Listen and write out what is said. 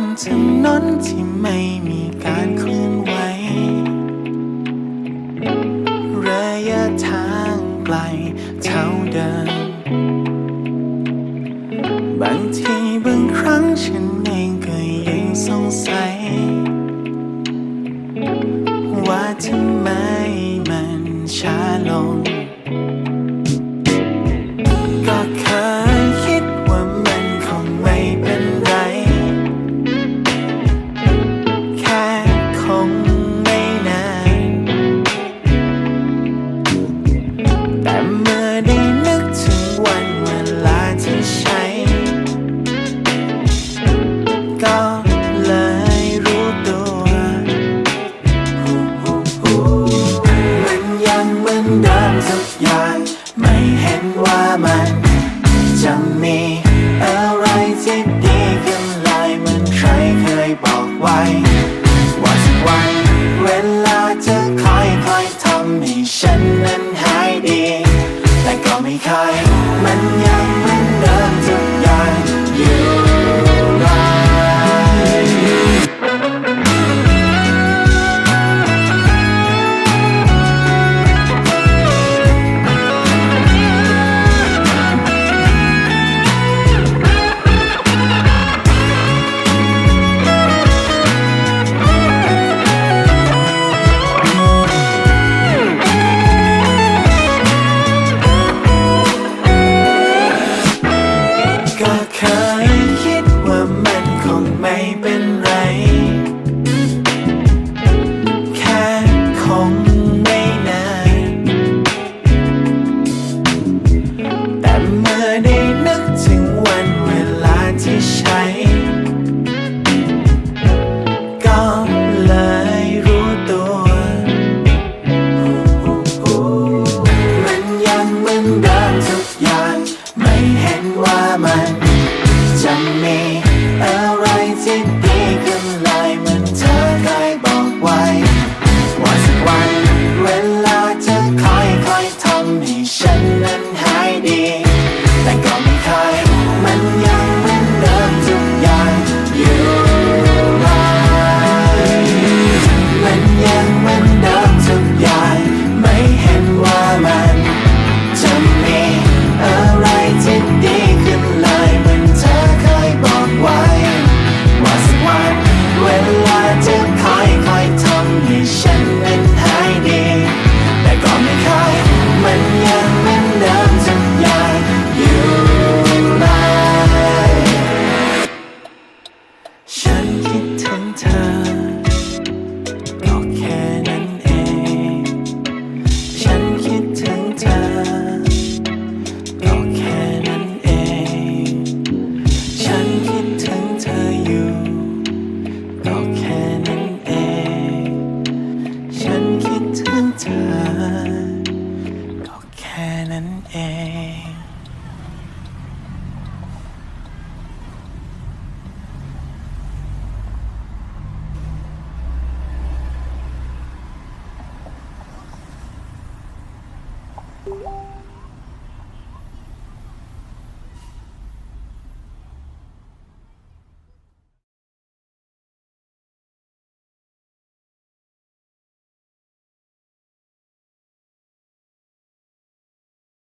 นถนนที่ไม่มีการเคลื่อนไหว ระยะทางไกลเท่าเดิม บางทีบางครั้งฉันเองก็ยังสงสัย ว่าทำไมมันช้าลง เมื่อได้นึกถึงวันเวลาที่ใช้ ก็เลยรู้ตัวมันยังเหมือนเดิมทุกอย่างไม่เห็นว่ามัน จะมีอะไรที่ดีขึ้นเลยเหมือนใครเคยบอกไว้ ว่าสักวัน ไม่เคยมันยังเหมือนเดิมทุก มือ เธอ ก็แค่นั้นเอง ฉันคิดถึงเธอ ก็แค่นั้นเอง ฉันคิดถึงเธออยู่ ก็แค่นั้นเอง ฉันคิดถึงเธอ ก็แค่นั้นเอง